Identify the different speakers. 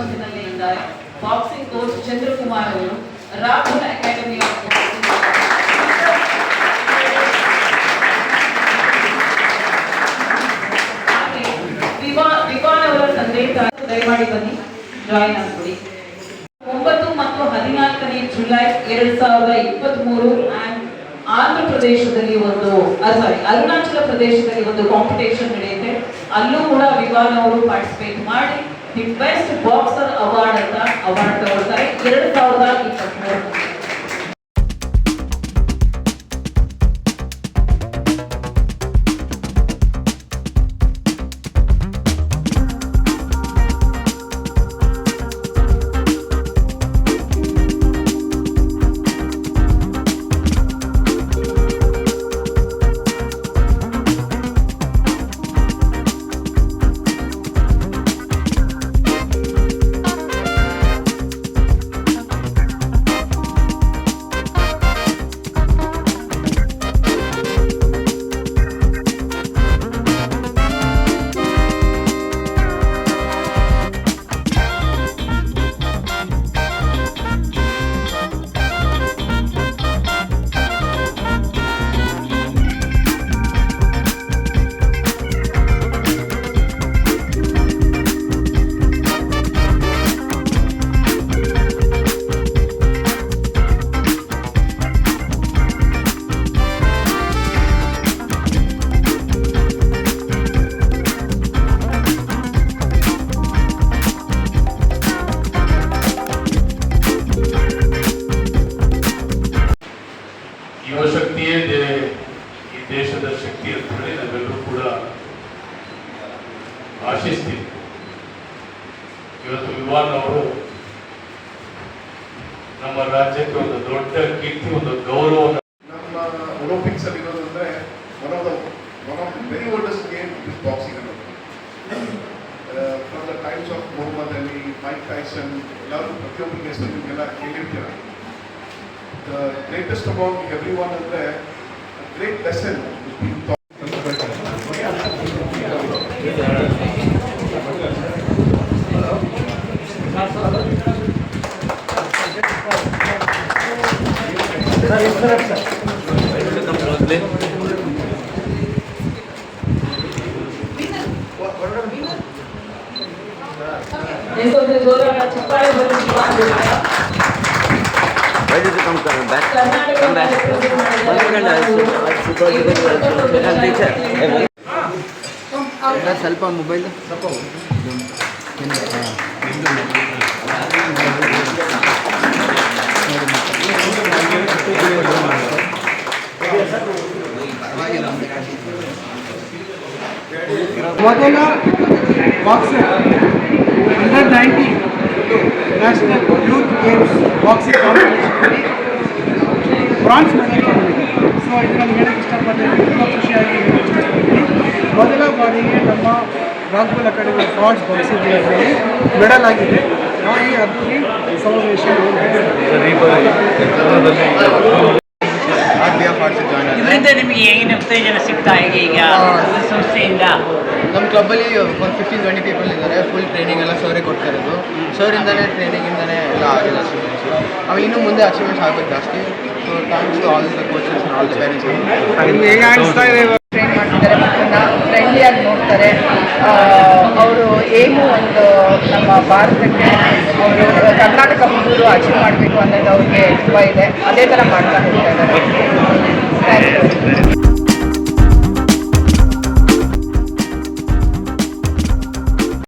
Speaker 1: ಜೊತೆನಲ್ಲಿ ಇದ್ದಾರೆ. Boxing coach Chandrakumar ಅವರು ರಾಹುಲ್ ಅಕಾಡೆಮಿ ಆಫ್ ಅವರ ತಂದೆ ತಾಯಿ, ದಯಮಾಡಿ ಬನ್ನಿ ಜಾಯಿನ್ ಆಗ್ಬಿಡಿ. ಒಂಬತ್ತು ಮತ್ತು ಹದಿನಾಲ್ಕನೇ ಜುಲೈ ಎರಡ್ ಸಾವಿರದ ಇಪ್ಪತ್ತ್ ಮೂರು ಆಂಧ್ರ ಪ್ರದೇಶದಲ್ಲಿ ಒಂದು ಸಾರಿ ಅರುಣಾಚಲ ಪ್ರದೇಶದಲ್ಲಿ ಒಂದು ಕಾಂಪಿಟೇಷನ್ ನಡೆಯುತ್ತೆ. ಅಲ್ಲೂ ಕೂಡ ವಿಭಾಗ ಅವರು ಪಾರ್ಟಿಸಿಪೇಟ್ ಮಾಡಿ ದಿ ಬೆಸ್ಟ್ ಬಾಕ್ಸರ್ ಅವಾರ್ಡ್ ಅಂತ ಅವಾರ್ಡ್ ತಗೊಳ್ತಾರೆ. ಎರಡು ಸಾವಿರದ ಇಪ್ಪತ್ತ್
Speaker 2: ದೇಶದ ಶಕ್ತಿ ಅಂತ ನಾವೆಲ್ಲರೂ ಕೂಡ ಆಶಿಸ್ತೀವಿ. ಇವತ್ತು ವಿವಾನ್ ಅವರು ನಮ್ಮ ರಾಜ್ಯಕ್ಕೆ ಒಂದು ದೊಡ್ಡ ಕೀರ್ತಿ, ಒಂದು ಗೌರವ
Speaker 3: ನಮ್ಮ ಒಲಿಂಪಿಕ್ಸ್ ಅಲ್ಲಿ ಇರೋದು ಅಂದ್ರೆ one of the one of very oldest game is boxing ಅನ್ನೋದು. From the times of Muhammad Ali Mike Tyson ಎಲ್ಲರೂ ಪ್ರತಿಯೊಬ್ಬರಿಗೆ ಹೆಸರು ನಿಮಗೆಲ್ಲ ಕೇಳಿರ್ತೀರ. The greatest amount every one ಅಂದ್ರೆ
Speaker 4: great lesson which we taught. Eso
Speaker 1: es
Speaker 4: de toda la chapada, I'll see for you. I'll take care. Hey, one- ಇಲ್ಲ, ಸ್ವಲ್ಪ mobile
Speaker 5: ಮೊದಲ boxer under nineteen national youth games boxing ಕಾಂಪಿಟೇಷನಲ್ಲಿ bronze medal ತಗೊಂಡಿದ್ದೀನಿ so ಇದು ನಾನು ಹೇಳಕ್ಕೆ ಇಷ್ಟಪಡ್ತೀನಿ ತುಂಬ ಖುಷಿಯಾಗಿ ಹೇಳಕ್ಕೆ ಇಷ್ಟಪಡ್ತೀನಿ ಮೊದಲ ಬಾರಿಗೆ ನಮ್ಮ Rajpul academy bronze boxing medal ಆಗಿದೆ ನಾವು ಈ ಅದ್ದೂರಿ ಸಮಾವೇಶ
Speaker 6: ಇದರಿಂದ ನಿಮಗೆ ಏನು ಉತ್ತೇಜನ ಸಿಗ್ತಾ ಇದೆ ಈಗ ಈ ಸಂಸ್ಥೆಯಿಂದ?
Speaker 7: ನಮ್ಮ ಕ್ಲಬ್ಬಲ್ಲಿ ಒಂದು ಫಿಫ್ಟೀನ್ ಟ್ವೆಂಟಿ ಪೀಪಲ್ ಇದ್ದಾರೆ ಫುಲ್ ಟ್ರೈನಿಂಗ್ ಎಲ್ಲ ಸರೇ ಕೊಡ್ತಾ ಇರೋದು. ಟ್ರೈನಿಂಗ್ ಟ್ರೈನಿಂಗಿಂದನೇ ಎಲ್ಲ ಆಗಿಲ್ಲ ಅಚೀವ್ಮೆಂಟ್ಸ್ ಅವಾಗ ಇನ್ನೂ ಮುಂದೆ ಅಚೀವ್ಮೆಂಟ್ಸ್ ಆಗಬೇಕು ಜಾಸ್ತಿ. So thanks to all the coaches all the parents
Speaker 5: ನಿಮ್ಗೆ ಹೇಗೆ ಅನಿಸ್ತಾ ಇದೆ
Speaker 8: ಟ್ರೈನ್ ಮಾಡ್ತಾರೆ ಮಕ್ಕಳನ್ನ ಫ್ರೆಂಡ್ಲಿಯಾಗಿ ನೋಡ್ತಾರೆ. ಅವರು ಏನು ಒಂದು ನಮ್ಮ ಭಾರತಕ್ಕೆ ಅವರು ಕರ್ನಾಟಕ ಹುಡುಗರು ಅಚೀವ್ ಮಾಡಬೇಕು ಅನ್ನೋದು ಅವ್ರಿಗೆ ತುಂಬ ಇದೆ. ಅದೇ ಥರ ಮಾಡ್ತಾ ಹೋಗ್ತಾ ಇದ್ದಾರೆ.